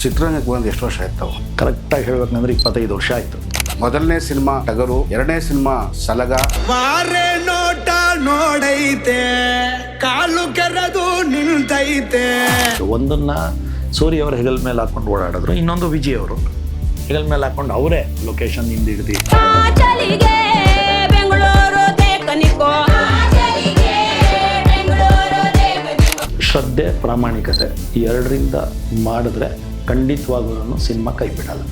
ಚಿತ್ರರಂಗಕ್ಕೆ ಬಂದು ಎಷ್ಟು ವರ್ಷ ಆಯ್ತಾವು. ಕರೆಕ್ಟಾಗಿ ಹೇಳ್ಬೇಕಂದ್ರೆ ಇಪ್ಪತ್ತೈದು ವರ್ಷ ಆಯ್ತು. ಮೊದಲನೇ ಸಿನಿಮಾ ಟಗರು ಎರಡನೇ ಸಿನಿಮಾ ಸಲಗ. ಮಾರೆ ನೋಟ ನೋಡೈತೆ ಕಾಲು ಕೆರದು ನಿಂತೈತೆ ಒಂದನ್ನ ಸೂರ್ಯ ಅವರ ಹೆಗಲ್ ಮೇಲೆ ಹಾಕೊಂಡು ಓಡಾಡಿದ್ರು ಇನ್ನೊಂದು ವಿಜಯ್ ಅವರು ಹೆಗಲ್ ಮೇಲೆ ಹಾಕೊಂಡು ಅವರೇ ಲೊಕೇಶನ್ ಹಿಂದೆ ಹಿಡ್ದು ಬೆಂಗಳೂರು ದೇಕನಿಕೋ ಚಲಿಗೆ ಬೆಂಗಳೂರು ದೇಕನಿಕೋ ಶ್ರದ್ಧೆ ಪ್ರಾಮಾಣಿಕತೆ ಈ ಎರಡರಿಂದ ಮಾಡಿದ್ರೆ ಖಂಡಿತವಾಗೂ ಸಿನಿಮಾ ಕೈ ಬಿಡಲ್ಲ.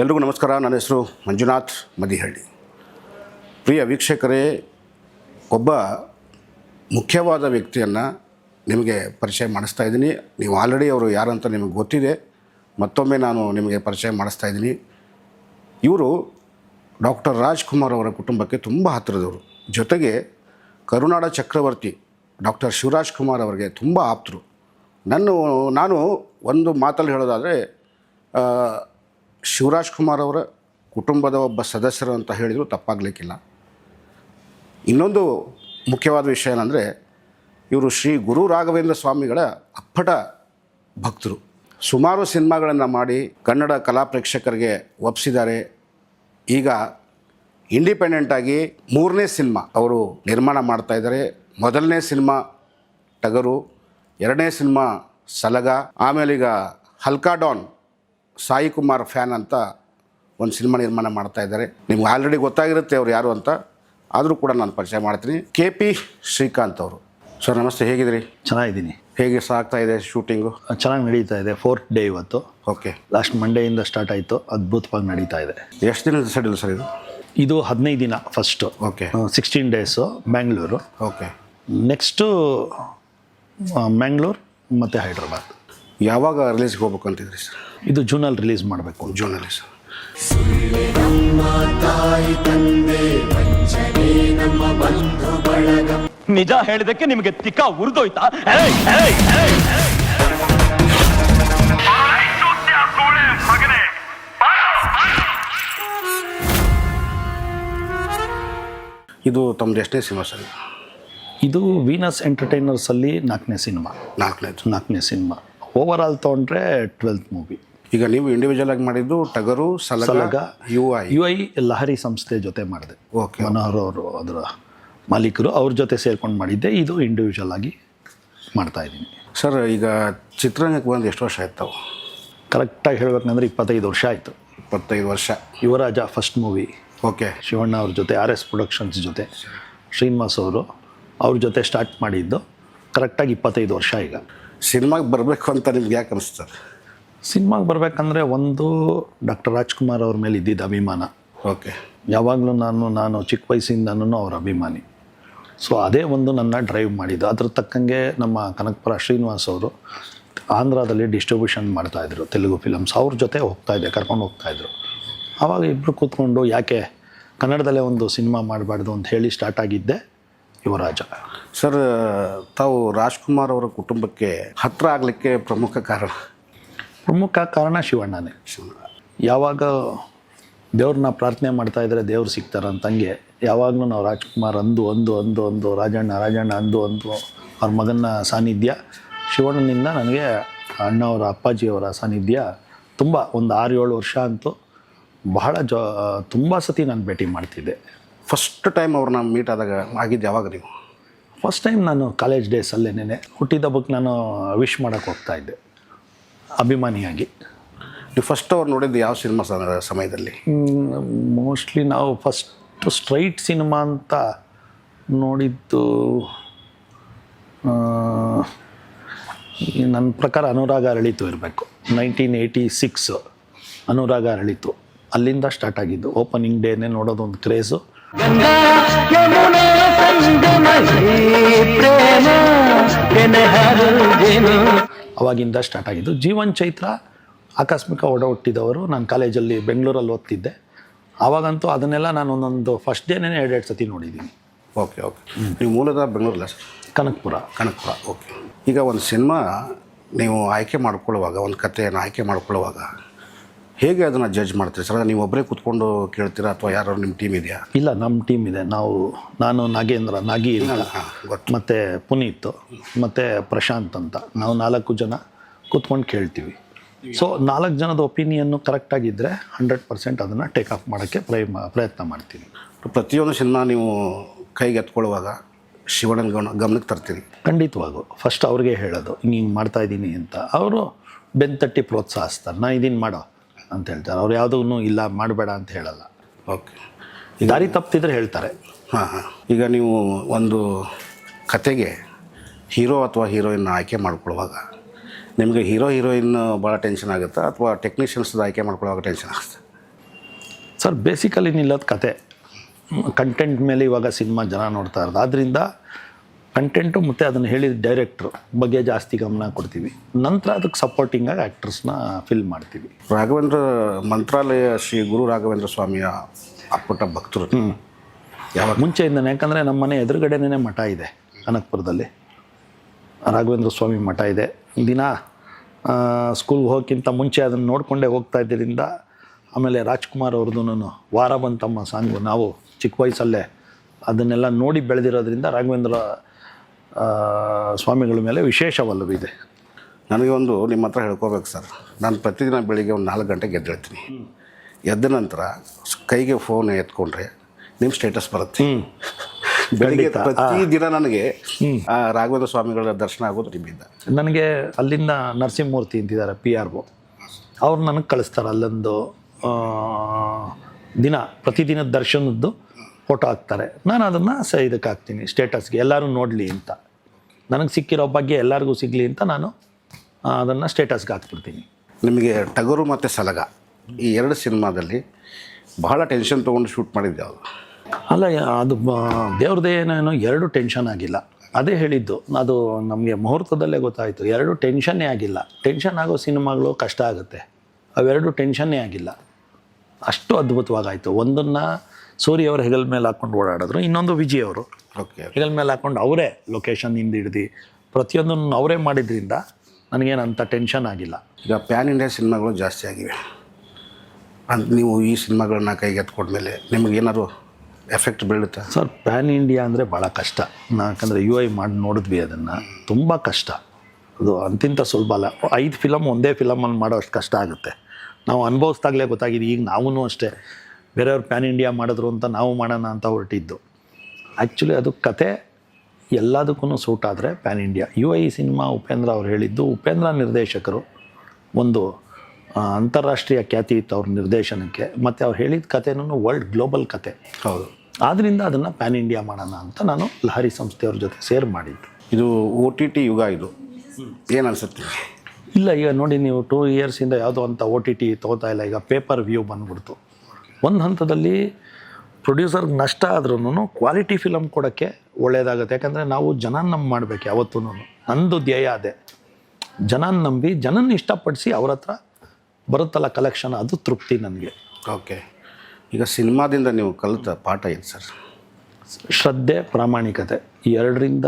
ಎಲ್ರಿಗೂ ನಮಸ್ಕಾರ, ನನ್ನ ಹೆಸರು ಮಂಜುನಾಥ್ ಮದಿಹಳ್ಳಿ. ಪ್ರಿಯ ವೀಕ್ಷಕರೇ, ಒಬ್ಬ ಮುಖ್ಯವಾದ ವ್ಯಕ್ತಿಯನ್ನು ನಿಮಗೆ ಪರಿಚಯ ಮಾಡಿಸ್ತಾ ಇದ್ದೀನಿ. ನೀವು ಆಲ್ರೆಡಿ ಅವರು ಯಾರಂತ ನಿಮಗೆ ಗೊತ್ತಿದೆ. ಮತ್ತೊಮ್ಮೆ ನಾನು ನಿಮಗೆ ಪರಿಚಯ ಮಾಡಿಸ್ತಾ ಇದ್ದೀನಿ. ಇವರು ಡಾಕ್ಟರ್ ರಾಜ್ಕುಮಾರ್ ಅವರ ಕುಟುಂಬಕ್ಕೆ ತುಂಬ ಹತ್ತಿರದವರು. ಜೊತೆಗೆ ಕರುನಾಡ ಚಕ್ರವರ್ತಿ ಡಾಕ್ಟರ್ ಶಿವರಾಜ್ ಕುಮಾರ್ ಅವರಿಗೆ ತುಂಬ ಆಪ್ತರು. ನನ್ನ, ನಾನು ಒಂದು ಮಾತಲ್ಲಿ ಹೇಳೋದಾದರೆ ಶಿವರಾಜ್ ಕುಮಾರ್ ಅವರ ಕುಟುಂಬದ ಒಬ್ಬ ಸದಸ್ಯರು ಅಂತ ಹೇಳಿದರೂ ತಪ್ಪಾಗಲಿಕ್ಕಿಲ್ಲ. ಇನ್ನೊಂದು ಮುಖ್ಯವಾದ ವಿಷಯ ಏನಂದರೆ, ಇವರು ಶ್ರೀ ಗುರು ರಾಘವೇಂದ್ರ ಸ್ವಾಮಿಗಳ ಅಪ್ಪಟ ಭಕ್ತರು. ಸುಮಾರು ಸಿನಿಮಾಗಳನ್ನು ಮಾಡಿ ಕನ್ನಡ ಕಲಾ ಪ್ರೇಕ್ಷಕರಿಗೆ ಒಪ್ಪಿಸಿದ್ದಾರೆ ಈಗ ಇಂಡಿಪೆಂಡೆಂಟಾಗಿ ಮೂರನೇ ಸಿನಿಮಾ ಅವರು ನಿರ್ಮಾಣ ಮಾಡ್ತಾ ಇದ್ದಾರೆ. ಮೊದಲನೇ ಸಿನಿಮಾ ಟಗರು ಎರಡನೇ ಸಿನಿಮಾ ಸಲಗ ಆಮೇಲೆ ಈಗ ಹಲ್ಕಾ ಡಾನ್ ಸಾಯಿ ಕುಮಾರ್ ಫ್ಯಾನ್ ಅಂತ ಒಂದು ಸಿನಿಮಾ ನಿರ್ಮಾಣ ಮಾಡ್ತಾ ಇದ್ದಾರೆ. ನಿಮ್ಗೆ ಆಲ್ರೆಡಿ ಗೊತ್ತಾಗಿರುತ್ತೆ ಅವ್ರು ಯಾರು ಅಂತ. ಆದರೂ ಕೂಡ ನಾನು ಪರಿಚಯ ಮಾಡ್ತೀನಿ. ಕೆ ಪಿ ಶ್ರೀಕಾಂತ್ ಅವರು. ಸರ್ ನಮಸ್ತೆ. ಹೇಗಿದ್ದೀರಿ? ಚೆನ್ನಾಗಿದ್ದೀನಿ. ಹೇಗೆ ಸಾಗ್ತಾ ಇದೆ ಶೂಟಿಂಗು ಚೆನ್ನಾಗಿ ನಡೀತಾ ಇದೆ. ಫೋರ್ತ್ ಡೇ ಇವತ್ತು. ಓಕೆ ಲಾಸ್ಟ್ ಮಂಡೇಯಿಂದ ಸ್ಟಾರ್ಟ್ ಆಯಿತು. ಅದ್ಭುತವಾಗಿ ನಡೀತಾ ಇದೆ. ಎಷ್ಟು ದಿನದ ಶೆಡ್ಯೂಲ್ ಸರ್ ಇದು? ಇದು ಹದಿನೈದು ದಿನ first okay sixteen days Bangalore okay next Mangalore ಮತ್ತು ಹೈದ್ರಾಬಾದ್. ಯಾವಾಗ ರಿಲೀಸ್ಗೆ ಹೋಗ್ಬೇಕು ಅಂತಿದ್ರಿ ಸರ್ ಇದು ಜೂನಲ್ಲಿ ರಿಲೀಸ್ ಮಾಡಬೇಕು. ಜೂನಲ್ಲಿ ಸರ್ ನಿಜ ಹೇಳಿದಕ್ಕೆ ನಿಮಗೆ ತಿಕ್ಕ ಉರಿದೋಯ್ತಾ? ಇದು ತಮ್ಮದು ಎಷ್ಟನೇ ಸಿನಿಮಾ ಸರ್? ಇದು? ವೀನಸ್ ಎಂಟರ್ಟೈನರ್ಸಲ್ಲಿ ನಾಲ್ಕನೇ ಸಿನಿಮಾ. ನಾಲ್ಕನೇ ನಾಲ್ಕನೇ ಸಿನಿಮಾ. ಓವರ್ ಆಲ್ ತೊಗೊಂಡ್ರೆ ಟ್ವೆಲ್ತ್ ಮೂವಿ ಈಗ ನೀವು ಇಂಡಿವಿಜುವಲ್ ಆಗಿ ಮಾಡಿದ್ದು Tagaru Salaga Salaga U I U I Lahari ಸಂಸ್ಥೆ ಜೊತೆ ಮಾಡಿದೆ. ಓಕೆ ಮನೋಹರ್ ಅವರು ಅದರ ಮಾಲೀಕರು ಅವ್ರ ಜೊತೆ ಸೇರ್ಕೊಂಡು ಮಾಡಿದ್ದೆ. ಇದು ಇಂಡಿವಿಜುವಲ್ ಆಗಿ ಮಾಡ್ತಾ ಇದ್ದೀನಿ. ಸರ್ ಈಗ ಚಿತ್ರರಂಗಕ್ಕೆ ಬಂದು ಎಷ್ಟು ವರ್ಷ ಆಯ್ತಾವು ಕರೆಕ್ಟಾಗಿ ಹೇಳ್ಬೇಕಂದ್ರೆ ಇಪ್ಪತ್ತೈದು ವರ್ಷ ಆಯಿತು. ಇಪ್ಪತ್ತೈದು ವರ್ಷ. ಯುವರಾಜ ಫಸ್ಟ್ ಮೂವಿ ಓಕೆ. ಶಿವಣ್ಣ ಅವ್ರ ಜೊತೆ ಆರ್ ಎಸ್ ಪ್ರೊಡಕ್ಷನ್ಸ್ ಜೊತೆ. ಶ್ರೀನಿವಾಸ್ ಅವರು ಅವ್ರ ಜೊತೆ ಸ್ಟಾರ್ಟ್ ಮಾಡಿದ್ದು ಕರೆಕ್ಟಾಗಿ ಇಪ್ಪತ್ತೈದು ವರ್ಷ ಈಗ. ಸಿನಿಮಾಗೆ ಬರಬೇಕು ಅಂತ ನಿಮ್ಗೆ ಯಾಕೆ ಅನಿಸ್ತಾರೆ ಸಿನಿಮಾಗೆ ಬರಬೇಕಂದ್ರೆ ಒಂದು ಡಾಕ್ಟರ್ ರಾಜ್ಕುಮಾರ್ ಅವ್ರ ಮೇಲೆ ಇದ್ದಿದ್ದ ಅಭಿಮಾನ. ಓಕೆ. ಯಾವಾಗಲೂ ನಾನು ನಾನು ಚಿಕ್ಕ ವಯಸ್ಸಿಂದನೂ ಅವ್ರ ಅಭಿಮಾನಿ. ಸೊ ಅದೇ ಒಂದು ನನ್ನ ಡ್ರೈವ್ ಮಾಡಿದ್ದು. ಅದ್ರ ತಕ್ಕಂಗೆ ನಮ್ಮ ಕನಕಪುರ ಶ್ರೀನಿವಾಸ್ ಅವರು ಆಂಧ್ರದಲ್ಲಿ ಡಿಸ್ಟ್ರಿಬ್ಯೂಷನ್ ಮಾಡ್ತಾಯಿದ್ರು ತೆಲುಗು ಫಿಲಮ್ಸ್ ಅವ್ರ ಜೊತೆ ಹೋಗ್ತಾಯಿದ್ದೆ ಕರ್ಕೊಂಡು ಹೋಗ್ತಾಯಿದ್ರು ಆವಾಗ ಇಬ್ಬರು ಕೂತ್ಕೊಂಡು ಯಾಕೆ ಕನ್ನಡದಲ್ಲೇ ಒಂದು ಸಿನಿಮಾ ಮಾಡಬಾರ್ದು ಅಂತ ಹೇಳಿ ಸ್ಟಾರ್ಟ್ ಆಗಿದ್ದೆ ಯುವರಾಜ. ಸರ್ ತಾವು ರಾಜ್ಕುಮಾರ್ ಅವರ ಕುಟುಂಬಕ್ಕೆ ಹತ್ರ ಆಗಲಿಕ್ಕೆ ಪ್ರಮುಖ ಕಾರಣ? ಪ್ರಮುಖ ಕಾರಣ ಶಿವಣ್ಣನೇ. ಯಾವಾಗ ದೇವ್ರನ್ನ ಪ್ರಾರ್ಥನೆ ಮಾಡ್ತಾ ಇದ್ದರೆ ದೇವ್ರು ಸಿಗ್ತಾರೆ ಅಂತಂಗೆ ಯಾವಾಗಲೂ ನಾವು ರಾಜ್ಕುಮಾರ್ ಅಂದು ಅಂದು ಅಂದು ಅಂದು ರಾಜಣ್ಣ ರಾಜಣ್ಣ ಅಂದು ಅಂದು ಅವ್ರ ಮಗನ ಸಾನ್ನಿಧ್ಯ. ಶಿವಣ್ಣನಿಂದ ನನಗೆ ಅಣ್ಣವರ ಅಪ್ಪಾಜಿಯವರ ಸಾನ್ನಿಧ್ಯ ತುಂಬ ಒಂದು ಆರು ಏಳು ವರ್ಷ ಅಂತೂ ಬಹಳ ಜ ತುಂಬ ಸತಿ ನಾನು ಭೇಟಿ ಮಾಡ್ತಿದ್ದೆ. ಫಸ್ಟ್ ಟೈಮ್ ಅವ್ರನ್ನ ಮೀಟ್ ಆದಾಗ ಆಗಿದ್ದು ಯಾವಾಗ ನೀವು? ಫಸ್ಟ್ ಟೈಮ್ ನಾನು ಕಾಲೇಜ್ ಡೇಸಲ್ಲೇನೆ ಹುಟ್ಟಿದಬ್ಬಕ್ಕೆ ನಾನು ವಿಶ್ ಮಾಡೋಕ್ಕೆ ಹೋಗ್ತಾ ಇದ್ದೆ. ಅಭಿಮಾನಿಯಾಗಿ. ನೀವು ಫಸ್ಟ್ ಅವ್ರು ನೋಡಿದ್ದು ಯಾವ ಸಿನಿಮಾ ಸಮಯದಲ್ಲಿ? ಮೋಸ್ಟ್ಲಿ ನಾವು ಫಸ್ಟ್ ಸ್ಟ್ರೈಟ್ ಸಿನಿಮಾ ಅಂತ ನೋಡಿದ್ದು ನನ್ನ ಪ್ರಕಾರ ಅನುರಾಗ ಅರಳಿತು ಇರಬೇಕು. Nineteen eighty six Anuraga Aralithu. ಅಲ್ಲಿಂದ ಸ್ಟಾರ್ಟ್ ಆಗಿದ್ದು ಓಪನಿಂಗ್ ಡೇನೇ ನೋಡೋದು ಒಂದು ಕ್ರೇಜು. ಅವಾಗಿಂದ ಸ್ಟಾರ್ಟ್ ಆಗಿದ್ದು ಜೀವನ್ ಚೈತ್ರ ಆಕಸ್ಮಿಕ ಒಡ ಹುಟ್ಟಿದವರು. ನಾನು ಕಾಲೇಜಲ್ಲಿ ಬೆಂಗಳೂರಲ್ಲಿ ಓದ್ತಿದ್ದೆ. ಅವಾಗಂತೂ ಅದನ್ನೆಲ್ಲ ನಾನು ಒಂದೊಂದು ಫಸ್ಟ್ ಡೇನೇ ಎರಡೆರಡು ಸತಿ ನೋಡಿದ್ದೀನಿ. ಓಕೆ ಓಕೆ ನೀವು ಮೂಲದ ಬೆಂಗಳೂರಲ್ಲ ಸರ್? ಕನಕಪುರ. ಕನಕಪುರ ಓಕೆ ಈಗ ಒಂದು ಸಿನಿಮಾ ನೀವು ಆಯ್ಕೆ ಮಾಡಿಕೊಳ್ಳುವಾಗ ಒಂದು ಕಥೆಯನ್ನು ಆಯ್ಕೆ ಮಾಡ್ಕೊಳ್ಳುವಾಗ ಹೇಗೆ ಅದನ್ನು ಜಡ್ಜ್ ಮಾಡ್ತೀರಿ ಸರ್? ನೀವು ಒಬ್ಬರೇ ಕೂತ್ಕೊಂಡು ಕೇಳ್ತೀರಾ ಅಥವಾ ಯಾರು ನಿಮ್ಮ ಟೀಮ್ ಇದೆಯಾ? ಇಲ್ಲ ನಮ್ಮ ಟೀಮ್ ಇದೆ. ನಾವು ನಾನು ನಾಗೇಂದ್ರ ನಾಗಿ ಮತ್ತು ಪುನೀತ್ ಮತ್ತು ಪ್ರಶಾಂತ್ ಅಂತ. ನಾವು ನಾಲ್ಕು ಜನ ಕೂತ್ಕೊಂಡು ಕೇಳ್ತೀವಿ. ಸೊ ನಾಲ್ಕು ಜನದ ಒಪಿನಿಯನ್ನು ಕರೆಕ್ಟಾಗಿದ್ದರೆ ಹಂಡ್ರೆಡ್ ಪರ್ಸೆಂಟ್ ಅದನ್ನು ಟೇಕ್ ಆಫ್ ಮಾಡೋಕ್ಕೆ ಪ್ರಯ ಪ್ರಯತ್ನ ಮಾಡ್ತೀನಿ. ಪ್ರತಿಯೊಂದು ಸಿನಿಮಾ ನೀವು ಕೈಗೆ ಎತ್ಕೊಳ್ಳುವಾಗ ಶಿವಣ್ಣನ ಗಮನ ಗಮನಕ್ಕೆ ತರ್ತೀರಿ. ಖಂಡಿತವಾಗೂ. ಫಸ್ಟ್ ಅವ್ರಿಗೆ ಹೇಳೋದು ಹಿಂಗೆ ಹಿಂಗೆ ಮಾಡ್ತಾ ಇದ್ದೀನಿ ಅಂತ. ಅವರು ಬೆಂತಟ್ಟಿ ಪ್ರೋತ್ಸಾಹಿಸ್ತಾರೆ. ನಾ ಇದನ್ನು ಮಾಡೋ. ಅಂತ ಹೇಳ್ತಾರೆ. ಅವ್ರು ಯಾವುದೂ ಇಲ್ಲ ಮಾಡಬೇಡ ಅಂತ ಹೇಳಲ್ಲ. ಓಕೆ. ದಾರಿ ತಪ್ಪಿದ್ರೆ ಹೇಳ್ತಾರೆ. ಹಾಂ ಹಾಂ. ಈಗ ನೀವು ಒಂದು ಕತೆಗೆ ಹೀರೋ ಅಥವಾ ಹೀರೋಯಿನ್ ಆಯ್ಕೆ ಮಾಡ್ಕೊಳ್ಳುವಾಗ ನಿಮಗೆ ಹೀರೋ ಹೀರೋಯಿನ್ ಭಾಳ ಟೆನ್ಷನ್ ಆಗುತ್ತಾ ಅಥವಾ ಟೆಕ್ನಿಷಿಯನ್ಸ್ದು ಆಯ್ಕೆ ಮಾಡ್ಕೊಳ್ಳುವಾಗ ಟೆನ್ಷನ್ ಆಗುತ್ತೆ ಸರ್ ಬೇಸಿಕಲಿ ನಿಲ್ಲೋದು ಕತೆ. ಕಂಟೆಂಟ್ ಮೇಲೆ ಇವಾಗ ಸಿನಿಮಾ ಜನ ನೋಡ್ತಾ ಇರೋದು. ಆದ್ದರಿಂದ ಕಂಟೆಂಟು ಮತ್ತು ಅದನ್ನು ಹೇಳಿದ ಡೈರೆಕ್ಟ್ರ್ ಬಗ್ಗೆ ಜಾಸ್ತಿ ಗಮನ ಕೊಡ್ತೀವಿ. ನಂತರ ಅದಕ್ಕೆ ಸಪೋರ್ಟಿಂಗಾಗಿ ಆ್ಯಕ್ಟ್ರಸ್ನ ಫಿಲ್ ಮಾಡ್ತೀವಿ. ರಾಘವೇಂದ್ರ ಮಂತ್ರಾಲಯ ಶ್ರೀ ಗುರು ರಾಘವೇಂದ್ರ ಸ್ವಾಮಿಯ ಅಪ್ಪಟ ಭಕ್ತರು. ಯಾವಾಗ? ಮುಂಚೆಯಿಂದನೇ ಯಾಕಂದರೆ ನಮ್ಮ ಮನೆ ಎದುರುಗಡೆನೇ ಮಠ ಇದೆ ಕನಕ್ಪುರದಲ್ಲಿ ರಾಘವೇಂದ್ರ ಸ್ವಾಮಿ ಮಠ ಇದೆ. ದಿನ ಸ್ಕೂಲ್ಗೆ ಹೋಗೋಕ್ಕಿಂತ ಮುಂಚೆ ಅದನ್ನು ನೋಡಿಕೊಂಡೇ ಹೋಗ್ತಾ ಇದ್ದರಿಂದ ಆಮೇಲೆ ರಾಜ್ಕುಮಾರ್ ಅವ್ರದ್ದು ವಾರ ಬಂತಮ್ಮ ಸಾಂಗು ನಾವು ಚಿಕ್ಕ ವಯಸ್ಸಲ್ಲೇ ಅದನ್ನೆಲ್ಲ ನೋಡಿ ಬೆಳೆದಿರೋದ್ರಿಂದ ರಾಘವೇಂದ್ರ ಸ್ವಾಮಿಗಳ ಮೇಲೆ ವಿಶೇಷ ಒಲವಿದೆ ನನಗೆ ಒಂದು ನಿಮ್ಮ ಹತ್ರ ಹೇಳ್ಕೋಬೇಕು ಸರ್. ನಾನು ಪ್ರತಿದಿನ ಬೆಳಿಗ್ಗೆ ಒಂದು ನಾಲ್ಕು ಗಂಟೆಗೆ ಎದ್ದೇಳ್ತೀನಿ. ಎದ್ದ ನಂತರ ಕೈಗೆ ಫೋನ್ ಎತ್ಕೊಂಡ್ರೆ ನಿಮ್ಮ ಸ್ಟೇಟಸ್ ಬರುತ್ತೆ. ಬೆಳಿಗ್ಗೆ ಪ್ರತಿ ಪ್ರತಿದಿನ ನನಗೆ ಆ ರಾಘವೇಂದ್ರ ಸ್ವಾಮಿಗಳ ದರ್ಶನ ಆಗೋದು ನಿಮ್ಮಿಂದ. ನನಗೆ ಅಲ್ಲಿಂದ ನರಸಿಂಹಮೂರ್ತಿ ಅಂತಿದ್ದಾರೆ ಪಿ ಆರ್ ಒ ಅವ್ರು ನನಗೆ ಕಳಿಸ್ತಾರೆ ಅಲ್ಲೊಂದು ದಿನ ಪ್ರತಿದಿನದ ದರ್ಶನದ್ದು ಫೋಟೋ ಹಾಕ್ತಾರೆ ನಾನು ಅದನ್ನು ಸ ಇದಕ್ಕೆ ಹಾಕ್ತೀನಿ ಸ್ಟೇಟಸ್ಗೆ ಎಲ್ಲರೂ ನೋಡಲಿ ಅಂತ. ನನಗೆ ಸಿಕ್ಕಿರೋ ಬಗ್ಗೆ ಎಲ್ಲರಿಗೂ ಸಿಗಲಿ ಅಂತ ನಾನು ಅದನ್ನು ಸ್ಟೇಟಸ್ಗೆ ಹಾಕ್ಬಿಡ್ತೀನಿ. ನಿಮಗೆ ಟಗರು ಮತ್ತು ಸಲಗ ಈ ಎರಡು ಸಿನಿಮಾದಲ್ಲಿ ಬಹಳ ಟೆನ್ಷನ್ ತೊಗೊಂಡು ಶೂಟ್ ಮಾಡಿದ್ದೆ ಅವರು. ಅಲ್ಲ ಅದು ಅದು ದೇವ್ರದ್ದೇನೇನೋ ಎರಡು ಟೆನ್ಷನ್ ಆಗಿಲ್ಲ. ಅದೇ ಹೇಳಿದ್ದು ಅದು ನಮಗೆ ಮುಹೂರ್ತದಲ್ಲೇ ಗೊತ್ತಾಯಿತು. ಎರಡು ಟೆನ್ಷನ್ನೇ ಆಗಿಲ್ಲ. ಟೆನ್ಷನ್ ಆಗೋ ಸಿನಿಮಾಗಳು ಕಷ್ಟ ಆಗುತ್ತೆ. ಅವೆರಡು ಟೆನ್ಷನ್ನೇ ಆಗಿಲ್ಲ. ಅಷ್ಟು ಅದ್ಭುತವಾಗಾಯಿತು. ಒಂದನ್ನು ಸೂರ್ಯ ಅವರು ಹೆಗಲ್ ಮೇಲೆ ಹಾಕೊಂಡು ಓಡಾಡಿದ್ರು. ಇನ್ನೊಂದು ವಿಜಯ್ ಅವರು. ಓಕೆ ಹೆಗಲ ಮೇಲೆ ಹಾಕೊಂಡು ಅವರೇ ಲೊಕೇಶನ್ ಹಿಂದೆ ಹಿಡ್ದು ಪ್ರತಿಯೊಂದನ್ನು ಅವರೇ ಮಾಡಿದ್ರಿಂದ ನನಗೇನಂತ ಟೆನ್ಷನ್ ಆಗಿಲ್ಲ. ಈಗ ಪ್ಯಾನ್ ಇಂಡಿಯಾ ಸಿನಿಮಾಗಳು ಜಾಸ್ತಿ ಆಗಿವೆ. ಅಂತ ನೀವು ಈ ಸಿನಿಮಾಗಳನ್ನ ಕೈಗೆ ಎತ್ಕೊಂಡ್ಮೇಲೆ ನಿಮಗೆ ಏನಾದ್ರು ಎಫೆಕ್ಟ್ ಬೀಳುತ್ತೆ? ಸರ್ ಪ್ಯಾನ್ ಇಂಡಿಯಾ ಅಂದರೆ ಭಾಳ ಕಷ್ಟ. ಯಾಕಂದರೆ ಯು ಐ ಮಾಡಿ ನೋಡಿದ್ವಿ ಅದನ್ನು. ತುಂಬ ಕಷ್ಟ. ಅದು ಅಂತಿಂತ ಸುಲಭ ಅಲ್ಲ. ಐದು ಫಿಲಮ್ ಒಂದೇ ಫಿಲಮಲ್ಲಿ ಮಾಡೋ ಅಷ್ಟು ಕಷ್ಟ ಆಗುತ್ತೆ. ನಾವು ಅನುಭವಿಸ್ದಾಗಲೇ ಗೊತ್ತಾಗಿದೆ. ಈಗ ನಾವೂ ಅಷ್ಟೇ. ಬೇರೆಯವ್ರು ಪ್ಯಾನ್ ಇಂಡಿಯಾ ಮಾಡಿದ್ರು ಅಂತ ನಾವು ಮಾಡೋಣ ಅಂತ ಹೊರಟಿದ್ದು. ಆ್ಯಕ್ಚುಲಿ ಅದು ಕತೆ ಎಲ್ಲದಕ್ಕೂ ಸೂಟ್ ಆದರೆ pan India. U I cinema Upendra ಅವ್ರು ಹೇಳಿದ್ದು ಉಪೇಂದ್ರ ನಿರ್ದೇಶಕರು ಒಂದು ಅಂತಾರಾಷ್ಟ್ರೀಯ ಖ್ಯಾತಿ ಇತ್ತು ಅವ್ರ ನಿರ್ದೇಶನಕ್ಕೆ. ಮತ್ತು ಅವ್ರು ಹೇಳಿದ ಕಥೆನೂ ವರ್ಲ್ಡ್ ಗ್ಲೋಬಲ್ ಕತೆ. ಹೌದು. ಆದ್ದರಿಂದ ಅದನ್ನು ಪ್ಯಾನ್ ಇಂಡಿಯಾ ಮಾಡೋಣ ಅಂತ ನಾನು ಲಹರಿ ಸಂಸ್ಥೆಯವ್ರ ಜೊತೆ ಸೇರ್ ಮಾಡಿದ್ದು. ಇದು ಓ ಟಿ ಟಿ ಯುಗ ಇದು. ಏನು ಅನ್ಸುತ್ತೆ? ಇಲ್ಲ ಈಗ ನೋಡಿ ನೀವು ಟೂ ಇಯರ್ಸಿಂದ ಯಾವುದೋ ಅಂತ ಓ ಟಿ ಟಿ ತೊಗೋತಾ ಇಲ್ಲ ಈಗ ಪೇಪರ್ ವ್ಯೂ ಬಂದ್ಬಿಡ್ತು. ಒಂದು ಹಂತದಲ್ಲಿ ಪ್ರೊಡ್ಯೂಸರ್ಗೆ ನಷ್ಟ ಆದ್ರೂ ಕ್ವಾಲಿಟಿ ಫಿಲಮ್ ಕೊಡೋಕ್ಕೆ ಒಳ್ಳೆಯದಾಗುತ್ತೆ ಯಾಕಂದರೆ ನಾವು ಜನ ನಂಬಿ ಮಾಡಬೇಕು ಯಾವತ್ತೂ ನಂದು ಧ್ಯೇಯ ಅದೇ. ಜನ ನಂಬಿ ಜನನ ಇಷ್ಟಪಡಿಸಿ ಅವ್ರ ಹತ್ರ ಬರುತ್ತಲ್ಲ ಕಲೆಕ್ಷನ್ ಅದು ತೃಪ್ತಿ ನನಗೆ. ಓಕೆ. ಈಗ ಸಿನಿಮಾದಿಂದ ನೀವು ಕಲಿತ ಪಾಠ ಏನು ಸರ್? ಶ್ರದ್ಧೆ ಪ್ರಾಮಾಣಿಕತೆ ಈ ಎರಡರಿಂದ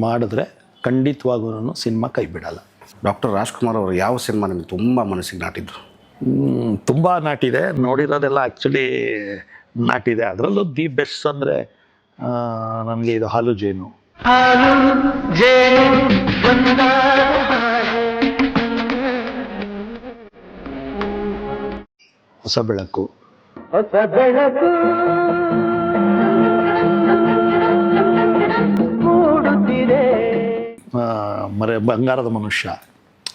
ಮಾಡಿದ್ರೆ ಖಂಡಿತವಾಗೂ ಸಿನಿಮಾ ಕೈ ಬಿಡಲ್ಲ. ಡಾಕ್ಟರ್ ರಾಜ್ಕುಮಾರ್ ಅವರು ಯಾವ ಸಿನಿಮಾ ನಿಮ್ಗೆ ತುಂಬ ಮನಸ್ಸಿಗೆ ನಾಟಿದ್ರು ತುಂಬ ನಾಟಿದೆ. ನೋಡಿರೋದೆಲ್ಲ ಆ್ಯಕ್ಚುಲಿ ನಾಟಿದೆ. ಅದರಲ್ಲೂ ದಿ ಬೆಸ್ಟ್ ಅಂದರೆ ನನಗೆ ಇದು ಹಾಲು ಜೇನು. ಹೊಸ ಬೆಳಕು. ಮರೆ ಬಂಗಾರದ ಮನುಷ್ಯ.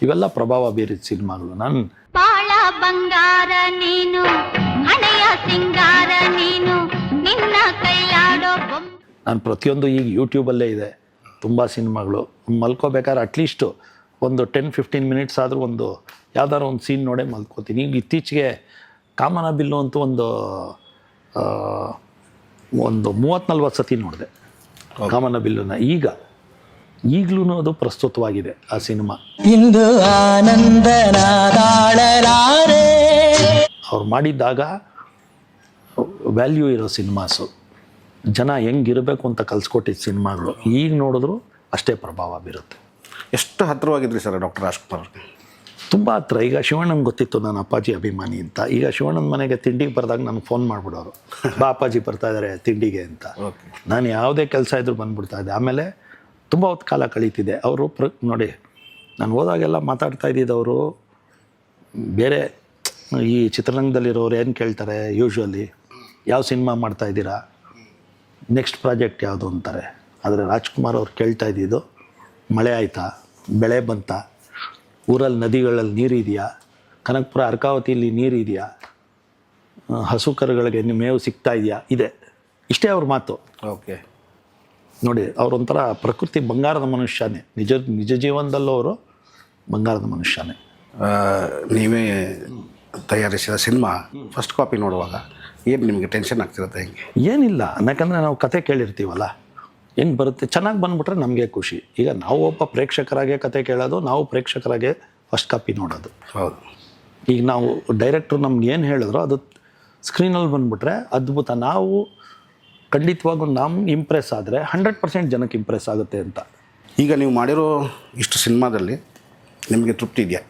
ಇವೆಲ್ಲ ಪ್ರಭಾವ ಬೀರಿದ ಸಿನಿಮಾಗಳು. ನಾನು ಬಾಳ ಬಂಗಾರ ನೀನು ಹಣೆಯ ಸಿಂಗಾರ ನೀನು ನಿನ್ನ ಕೈಯಾಡೋ ನಾನು ಪ್ರತಿಯೊಂದು ಈಗ ಯೂಟ್ಯೂಬಲ್ಲೇ ಇದೆ. ತುಂಬ ಸಿನಿಮಾಗಳು. ಮಲ್ಕೋಬೇಕಾದ್ರೆ ಅಟ್ಲೀಸ್ಟು ಒಂದು ಟೆನ್ ಫಿಫ್ಟೀನ್ ಮಿನಿಟ್ಸ್ ಆದರೂ ಒಂದು ಯಾವ್ದಾದ್ರು ಒಂದು ಸೀನ್ ನೋಡೇ ಮಲ್ಕೋತೀನಿ. ಈಗ ಇತ್ತೀಚೆಗೆ ಕಾಮನ ಬಿಲ್ಲು ಅಂತೂ ಒಂದು ಒಂದು ಮೂವತ್ತು ನಲ್ವತ್ತು ಸತಿ ನೋಡಿದೆ. ಕಾಮನ ಬಿಲ್ಲುನ ಈಗ ಈಗಲೂ ಅದು ಪ್ರಸ್ತುತವಾಗಿದೆ ಆ ಸಿನಿಮಾ. ಇಂದು ಆನಂದನ ತಾಳಲಾರೆ ಅವ್ರು ಮಾಡಿದ್ದಾಗ ವ್ಯಾಲ್ಯೂ ಇರೋ ಸಿನಿಮಾಸು. ಜನ ಹೆಂಗಿರಬೇಕು ಅಂತ ಕಲ್ಸ್ಕೊಟ್ಟಿದ್ದ ಸಿನಿಮಾಗಳು. ಈಗ ನೋಡಿದ್ರು ಅಷ್ಟೇ ಪ್ರಭಾವ ಬೀರುತ್ತೆ. ಎಷ್ಟು ಹತ್ತಿರವಾಗಿದ್ರಿ ಸರ್ ಡಾಕ್ಟರ್ ರಾಜ್ಕುಮಾರ್ ಅವ್ರಿಗೆ ತುಂಬ ಹತ್ರ. ಈಗ ಶಿವಣ್ಣನ ಗೊತ್ತಿತ್ತು ನನ್ನ ಅಪ್ಪಾಜಿ ಅಭಿಮಾನಿ ಅಂತ. ಈಗ ಶಿವಣ್ಣನ ಮನೆಗೆ ತಿಂಡಿಗೆ ಬರೆದಾಗ ನನಗೆ ಫೋನ್ ಮಾಡಿಬಿಡೋರು. ಬಾ ಅಪ್ಪಾಜಿ ಬರ್ತಾ ಇದ್ದಾರೆ ತಿಂಡಿಗೆ ಅಂತ. ಓಕೆ ನಾನು ಯಾವುದೇ ಕೆಲಸ ಇದ್ರೂ ಬಂದ್ಬಿಡ್ತಾ ಇದ್ದೆ. ಆಮೇಲೆ ತುಂಬ ಹೊತ್ತು ಕಾಲ ಕಳೀತಿದೆ. ಅವರು ಪ್ರ, ನೋಡಿ, ನಾನು ಹೋದಾಗೆಲ್ಲ ಮಾತಾಡ್ತಾ ಇದ್ದಿದ್ದವರು ಬೇರೆ, ಈ ಚಿತ್ರರಂಗದಲ್ಲಿರೋರು ಏನು ಕೇಳ್ತಾರೆ ಯೂಶ್ವಲಿ ಯಾವ ಸಿನಿಮಾ ಮಾಡ್ತಾ ಇದ್ದೀರಾ ನೆಕ್ಸ್ಟ್ ಪ್ರಾಜೆಕ್ಟ್ ಯಾವುದು ಅಂತಾರೆ. ಆದರೆ ರಾಜ್ಕುಮಾರ್ ಅವ್ರು ಕೇಳ್ತಾ ಇದ್ದಿದ್ದು, ಮಳೆ ಆಯಿತಾ, ಬೆಳೆ ಬಂತ ಊರಲ್ಲಿ ನದಿಗಳಲ್ಲಿ ನೀರಿದೆಯಾ, ಕನಕಪುರ ಅರ್ಕಾವತಿಯಲ್ಲಿ ನೀರಿದೆಯಾ, ಹಸು ಕರುಗಳಿಗೆ ಮೇವು ಸಿಗ್ತಾ ಇದೆಯಾ, ಇದೆ. ಇಷ್ಟೇ ಅವ್ರ ಮಾತು. ಓಕೆ. ನೋಡಿ ಅವರೊಂಥರ ಪ್ರಕೃತಿ ಬಂಗಾರದ ಮನುಷ್ಯನೇ. ನಿಜ ನಿಜ ಜೀವನದಲ್ಲೂ ಅವರು ಬಂಗಾರದ ಮನುಷ್ಯನೇ. ನೀವೇ ತಯಾರಿಸಿದ ಸಿನಿಮಾ ಫಸ್ಟ್ ಕಾಪಿ ನೋಡುವಾಗ ಏನು ನಿಮಗೆ ಟೆನ್ಷನ್ ಆಗ್ತಿರುತ್ತೆ ಹೆಂಗೆ? ಏನಿಲ್ಲ ಯಾಕಂದರೆ ನಾವು ಕತೆ ಕೇಳಿರ್ತೀವಲ್ಲ. ಹೆಂಗೆ ಬರುತ್ತೆ? ಚೆನ್ನಾಗಿ ಬಂದುಬಿಟ್ರೆ ನಮಗೆ ಖುಷಿ. ಈಗ ನಾವು ಒಬ್ಬ ಪ್ರೇಕ್ಷಕರಾಗೆ ಕತೆ ಕೇಳೋದು ನಾವು ಪ್ರೇಕ್ಷಕರಾಗೆ ಫಸ್ಟ್ ಕಾಪಿ ನೋಡೋದು. ಹೌದು. ಈಗ ನಾವು ಡೈರೆಕ್ಟ್ರು ನಮ್ಗೆ ಏನು ಹೇಳಿದ್ರು ಅದು ಸ್ಕ್ರೀನಲ್ಲಿ ಬಂದುಬಿಟ್ರೆ ಅದ್ಭುತ. ನಾವು ಖಂಡಿತವಾಗೂ ನಮ್ಮ ಇಂಪ್ರೆಸ್ ಆದರೆ ಹಂಡ್ರೆಡ್ ಪರ್ಸೆಂಟ್ ಜನಕ್ಕೆ ಇಂಪ್ರೆಸ್ ಆಗುತ್ತೆ ಅಂತ. ಈಗ ನೀವು ಮಾಡಿರೋ ಇಷ್ಟು ಸಿನಿಮಾದಲ್ಲಿ ನಿಮಗೆ ತೃಪ್ತಿ ಇದೆಯಾ?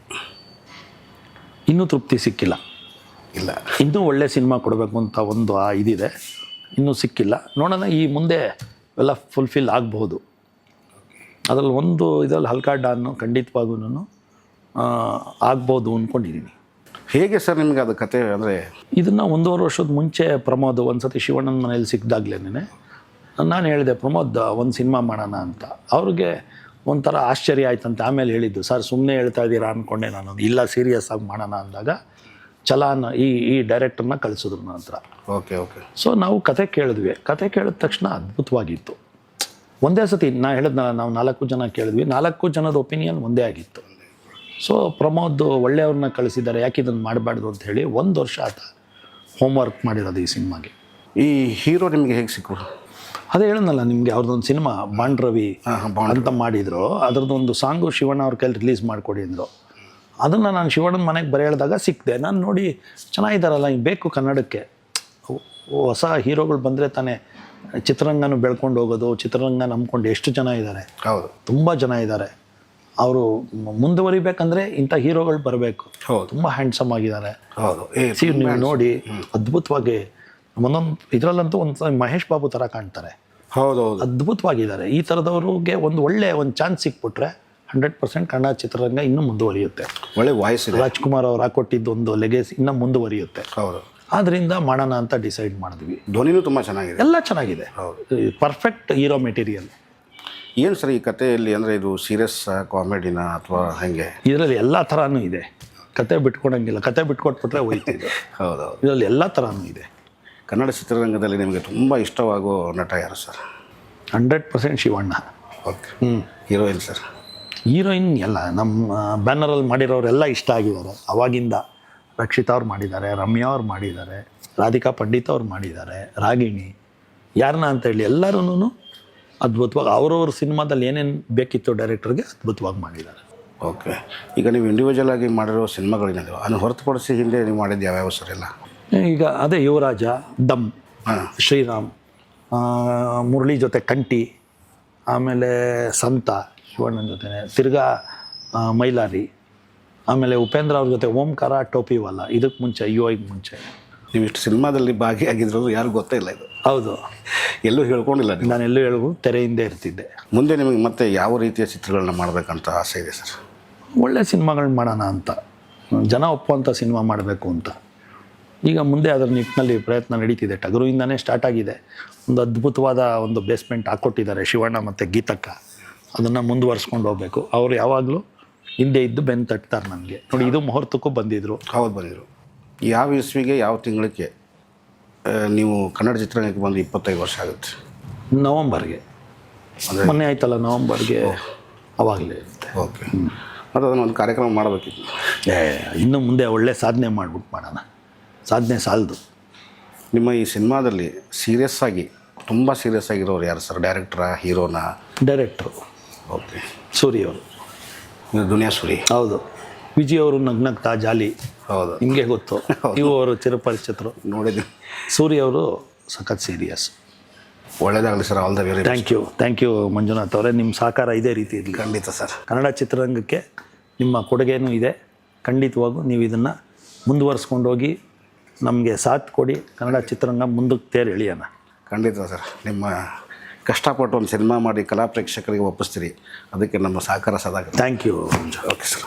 ಇನ್ನೂ ತೃಪ್ತಿ ಸಿಕ್ಕಿಲ್ಲ. ಇಲ್ಲ. ಇನ್ನೂ ಒಳ್ಳೆ ಸಿನಿಮಾ ಕೊಡಬೇಕು ಅಂತ ಒಂದು ಆ ಇದಿದೆ. ಇನ್ನೂ ಸಿಕ್ಕಿಲ್ಲ. ನೋಡೋಣ ಈ ಮುಂದೆ ಎಲ್ಲ ಫುಲ್ಫಿಲ್ ಆಗಬಹುದು. ಅದರಲ್ಲಿ ಒಂದು ಇದರಲ್ಲಿ ಹಲ್ಕಾ ಡಾನ್ನು ಖಂಡಿತವಾಗೂ ಆಗ್ಬೋದು ಅಂದ್ಕೊಂಡಿದ್ದೀನಿ ಹೇಗೆ ಸರ್ ನಿಮಗೆ ಅದು ಕತೆ ಅಂದರೆ? ಇದನ್ನು ಒಂದೂವರೆ ವರ್ಷದ ಮುಂಚೆ ಪ್ರಮೋದ್ ಒಂದು ಸತಿ ಶಿವಣ್ಣನ ಮನೇಲಿ ಸಿಕ್ಕಿದಾಗ್ಲೇನೆ ನಾನು ಹೇಳಿದೆ ಪ್ರಮೋದ್ ಒಂದು ಸಿನಿಮಾ ಮಾಡೋಣ ಅಂತ. ಅವ್ರಿಗೆ ಒಂಥರ ಆಶ್ಚರ್ಯ ಆಯ್ತಂತೆ. ಆಮೇಲೆ ಹೇಳಿದ್ದು ಸರ್ ಸುಮ್ಮನೆ ಹೇಳ್ತಾ ಇದ್ದೀರಾ ಅಂದ್ಕೊಂಡೆ ನಾನು. ಇಲ್ಲ ಸೀರಿಯಸ್ ಆಗಿ ಮಾಡೋಣ ಅಂದಾಗ ಚಲಾನ ಈ ಈ ಡೈರೆಕ್ಟರ್ನ ಕಳಿಸಿದ್ರು ನನ್ನ ಹತ್ರ. Okay okay. ಸೊ ನಾವು ಕತೆ ಕೇಳಿದ್ವಿ. ಕತೆ ಕೇಳಿದ ತಕ್ಷಣ ಅದ್ಭುತವಾಗಿತ್ತು. ಒಂದೇ ಸತಿ ನಾ ಹೇಳಿದ್ನಲ್ಲ ನಾವು ನಾಲ್ಕು ಜನ ಕೇಳಿದ್ವಿ. ನಾಲ್ಕು ಜನದ ಒಪಿನಿಯನ್ ಒಂದೇ ಆಗಿತ್ತು. ಸೊ ಪ್ರಮೋದ್ ಒಳ್ಳೆಯವ್ರನ್ನ ಕಳಿಸಿದ್ದಾರೆ. ಯಾಕೆ ಇದನ್ನು ಮಾಡಬಾರ್ದು ಅಂತ ಹೇಳಿ ಒಂದು ವರ್ಷ ಆತ ಹೋಮ್ವರ್ಕ್ ಮಾಡಿರೋದು ಈ ಸಿನಿಮಾಗೆ. ಈ ಹೀರೋ ನಿಮಗೆ ಹೇಗೆ ಸಿಕ್ಕರು ಅದೇ ಹೇಳೋಣಲ್ಲ ನಿಮಗೆ ಅವ್ರದ್ದೊಂದು ಸಿನಿಮಾ ಬಾಂಡ್ ರವಿ ಹಾಂ ಹಾಂ ಬಾಂಡ್ ಅಂತ ಮಾಡಿದ್ರು. ಅದರದ್ದೊಂದು ಸಾಂಗು ಶಿವಣ್ಣ ಅವ್ರ ಕೈಲಿ ರಿಲೀಸ್ ಮಾಡಿಕೊಡಿ ಅಂದರು ಅದನ್ನು ನಾನು ಶಿವಣ್ಣನ ಮನೆಗೆ ಬರೆ ಹೇಳಿದಾಗ ಸಿಕ್ಕಿದೆ ನಾನು ನೋಡಿ ಚೆನ್ನಾಗಿದ್ದಾರಲ್ಲ ಹಿಂಗೆ ಬೇಕು ಕನ್ನಡಕ್ಕೆ. ಹೊಸ ಹೀರೋಗಳು ಬಂದರೆ ತಾನೇ ಚಿತ್ರರಂಗನೂ ಬೆಳ್ಕೊಂಡು ಹೋಗೋದು ಚಿತ್ರರಂಗ ನಂಬ್ಕೊಂಡು ಎಷ್ಟು ಜನ ಇದ್ದಾರೆ ಹೌದು. ತುಂಬ ಜನ ಇದ್ದಾರೆ ಅವರು ಮುಂದುವರಿಬೇಕಂದ್ರೆ ಇಂಥ ಹೀರೋಗಳು ಬರಬೇಕು. ತುಂಬಾ ಹ್ಯಾಂಡ್ಸಮ್ ಆಗಿದ್ದಾರೆ. ನೀವು ನೋಡಿ ಅದ್ಭುತವಾಗಿ ಒಂದೊಂದು ಇದರಲ್ಲಂತೂ ಒಂದು ಮಹೇಶ್ ಬಾಬು ಥರ ಕಾಣ್ತಾರೆ. ಹೌದು ಹೌದು ಅದ್ಭುತವಾಗಿದ್ದಾರೆ. ಈ ಥರದವ್ರಿಗೆ ಒಂದು ಒಳ್ಳೆ ಒಂದು ಚಾನ್ಸ್ ಸಿಕ್ಬಿಟ್ರೆ ಹಂಡ್ರೆಡ್ ಪರ್ಸೆಂಟ್ ಕನ್ನಡ ಚಿತ್ರರಂಗ ಇನ್ನೂ ಮುಂದುವರಿಯುತ್ತೆ. ಒಳ್ಳೆ ವಾಯ್ಸ್ ರಾಜ್ಕುಮಾರ್ ಅವ್ರು ಹಾಕೊಟ್ಟಿದ್ದು ಒಂದು ಲೆಗೇಸ್ ಇನ್ನೂ ಮುಂದುವರಿಯುತ್ತೆ. ಹೌದು. ಆದ್ದರಿಂದ ಮಾಡೋಣ ಅಂತ ಡಿಸೈಡ್ ಮಾಡಿದ್ವಿ. ಧ್ವನಿನೂ ತುಂಬ ಚೆನ್ನಾಗಿದೆ. ಎಲ್ಲ ಚೆನ್ನಾಗಿದೆ. ಪರ್ಫೆಕ್ಟ್ ಹೀರೋ ಮೆಟೀರಿಯಲ್ ಏನು ಸರ್ ಈ ಕಥೆಯಲ್ಲಿ ಅಂದರೆ ಇದು ಸೀರಿಯಸ್ ಕಾಮಿಡಿನ ಅಥವಾ ಹಾಗೆ? ಇದರಲ್ಲಿ ಎಲ್ಲ ಥರನೂ ಇದೆ. ಕತೆ ಬಿಟ್ಕೊಡಂಗಿಲ್ಲ. ಕತೆ ಬಿಟ್ಕೊಟ್ಬಿಟ್ರೆ ಹೋಯ್ತಿದೆ ಹೌದು ಇದರಲ್ಲಿ ಎಲ್ಲ ಥರನೂ ಇದೆ. ಕನ್ನಡ ಕನ್ನಡ ಚಿತ್ರರಂಗದಲ್ಲಿ ನಿಮಗೆ ತುಂಬ ಇಷ್ಟವಾಗೋ ನಟ ಯಾರು sir? Hundred percent Shivanna. Okay. ಹ್ಞೂ ಹೀರೋಯಿನ್ ಸರ್? ಹೀರೋಯಿನ್ ಎಲ್ಲ ನಮ್ಮ ಬ್ಯಾನರಲ್ಲಿ ಮಾಡಿರೋರೆಲ್ಲ ಇಷ್ಟ ಆಗಿದ್ದಾರೆ. ಅವಾಗಿಂದ ರಕ್ಷಿತಾ ಅವ್ರು ಮಾಡಿದ್ದಾರೆ ರಮ್ಯಾ ಅವ್ರು ಮಾಡಿದ್ದಾರೆ ರಾಧಿಕಾ ಪಂಡಿತ್ ಅವ್ರು ಮಾಡಿದ್ದಾರೆ ರಾಗಿಣಿ ಯಾರನ್ನ ಅಂತ ಹೇಳಿ ಎಲ್ಲರೂ ಅದ್ಭುತವಾಗಿ ಅವ್ರವ್ರ ಸಿನಿಮಾದಲ್ಲಿ ಏನೇನು ಬೇಕಿತ್ತು ಡೈರೆಕ್ಟರ್ಗೆ ಅದ್ಭುತವಾಗಿ ಮಾಡಿದ್ದಾರೆ. ಓಕೆ ಈಗ ನೀವು ಇಂಡಿವಿಜುವಲ್ ಆಗಿ ಮಾಡಿರೋ ಸಿನಿಮಾಗಳೇನಿದೆ ಅದನ್ನು ಹೊರತುಪಡಿಸಿ ಹಿಂದೆ ನೀವು ಮಾಡಿದ್ದು ಯಾವ್ಯಾವ ಸರಿಲ್ಲ ಈಗ ಅದೇ ಯುವರಾಜ ದಮ್ ಶ್ರೀರಾಮ್ ಮುರಳಿ ಜೊತೆ ಕಂಟಿ ಆಮೇಲೆ ಸಂತ ಶಿವಣ್ಣನ ಜೊತೆ ತಿರ್ಗಾ ಮೈಲಾರಿ ಆಮೇಲೆ ಉಪೇಂದ್ರ ಅವ್ರ ಜೊತೆ ಓಂಕಾರ ಟೋಪಿವಾಲ ಇದಕ್ಕೆ ಮುಂಚೆ ಯು ಐಗೆ ಮುಂಚೆ. ನೀವು ಇಷ್ಟು ಸಿನಿಮಾದಲ್ಲಿ ಭಾಗಿಯಾಗಿದ್ರು ಯಾರು ಗೊತ್ತೇ ಇಲ್ಲ ಇದು. ಹೌದು. ಎಲ್ಲೂ ಹೇಳ್ಕೊಂಡಿಲ್ಲ ನಾನು ಎಲ್ಲೂ ಹೇಳುವು ತೆರೆಯಿಂದ ಇರ್ತಿದ್ದೆ. ಮುಂದೆ ನಿಮಗೆ ಮತ್ತೆ ಯಾವ ರೀತಿಯ ಚಿತ್ರಗಳನ್ನ ಮಾಡಬೇಕಂತ ಆಸೆ ಇದೆ ಸರ್? ಒಳ್ಳೆ ಸಿನಿಮಾಗಳನ್ನ ಮಾಡೋಣ ಅಂತ. ಜನ ಒಪ್ಪುವಂಥ ಸಿನಿಮಾ ಮಾಡಬೇಕು ಅಂತ. ಈಗ ಮುಂದೆ ಅದರ ನಿಟ್ಟಿನಲ್ಲಿ ಪ್ರಯತ್ನ ನಡೀತಿದೆ. ಟಗರುಯಿಂದನೇ ಸ್ಟಾರ್ಟ್ ಆಗಿದೆ. ಒಂದು ಅದ್ಭುತವಾದ ಒಂದು ಬೇಸ್ಮೆಂಟ್ ಹಾಕ್ಕೊಟ್ಟಿದ್ದಾರೆ ಶಿವಣ್ಣ ಮತ್ತು ಗೀತಕ್ಕ. ಅದನ್ನು ಮುಂದುವರ್ಸ್ಕೊಂಡು ಹೋಗಬೇಕು. ಅವರು ಯಾವಾಗಲೂ ಹಿಂದೆ ಇದ್ದು ಬೆನ್ನು ತಟ್ತಾರೆ ನನಗೆ. ನೋಡಿ ಇದು ಮುಹೂರ್ತಕ್ಕೂ ಬಂದಿದ್ದರು ಹೌದು ಬಂದಿದ್ರು. ಯಾವ ಇಸ್ವಿಗೆ ಯಾವ ತಿಂಗಳಿಗೆ ನೀವು ಕನ್ನಡ ಚಿತ್ರರಂಗಕ್ಕೆ ಬಂದು ಇಪ್ಪತ್ತೈದು ವರ್ಷ ಆಗುತ್ತೆ? ನವಂಬರ್ಗೆ. ಅಂದರೆ ಮೊನ್ನೆ ಆಯ್ತಲ್ಲ ನವಂಬರ್ಗೆ ಅವಾಗಲೇ ಇರುತ್ತೆ. ಓಕೆ. ಮತ್ತು ಅದನ್ನು ಒಂದು ಕಾರ್ಯಕ್ರಮ ಮಾಡಬೇಕಿತ್ತು. ಏ ಇನ್ನು ಮುಂದೆ ಒಳ್ಳೆ ಸಾಧನೆ ಮಾಡ್ಬಿಟ್ಟು ಮಾಡೋಣ. ಸಾಧನೆ ಸಾಲದು. ನಿಮ್ಮ ಈ ಸಿನಿಮಾದಲ್ಲಿ ಸೀರಿಯಸ್ ಆಗಿ ತುಂಬ ಸೀರಿಯಸ್ ಆಗಿರೋರು ಯಾರು ಸರ್? ಡೈರೆಕ್ಟ್ರಾ ಹೀರೋನಾ? ಡೈರೆಕ್ಟ್ರು. ಓಕೆ. ಸೂರಿ ಅವರು. ದುನಿಯಾ ಸೂರಿ. ಹೌದು. ವಿಜಯ್ ಅವರು ನಗ್ನಗ್ತಾ ಜಾಲಿ. ಹೌದು. ಹಿಂಗೆ ಗೊತ್ತು. ಇವು ಅವರು ಚಿರಪರಿಚಿತರು. ನೋಡಿದ್ವಿ ಸೂರ್ಯ ಅವರು ಸಖತ್ ಸೀರಿಯಸ್ ಒಳ್ಳೇದಾಗಲಿ sir all the very thank you thank you Manjunath ಅವರೇ. ನಿಮ್ಮ ಸಹಕಾರ ಇದೇ ರೀತಿ ಇರಲಿ. ಖಂಡಿತ ಸರ್ ಕನ್ನಡ ಚಿತ್ರರಂಗಕ್ಕೆ ನಿಮ್ಮ ಕೊಡುಗೆನೂ ಇದೆ. ಖಂಡಿತವಾಗೂ ನೀವು ಇದನ್ನು ಮುಂದುವರಿಸ್ಕೊಂಡು ಹೋಗಿ ನಮಗೆ ಸಾಥ್ ಕೊಡಿ. ಕನ್ನಡ ಚಿತ್ರರಂಗ ಮುಂದಕ್ಕೆ ತೇರು ಎಳಿಯೋಣ. ಖಂಡಿತ ಸರ್ ನಿಮ್ಮ ಕಷ್ಟಪಟ್ಟು ಒಂದು ಸಿನಿಮಾ ಮಾಡಿ ಕಲಾ ಪ್ರೇಕ್ಷಕರಿಗೆ ಒಪ್ಪಿಸ್ತೀರಿ. ಅದಕ್ಕೆ ನಮ್ಮ ಸಹಕಾರ ಸದಾ ಥ್ಯಾಂಕ್ ಯು ಓಕೆ ಸರ್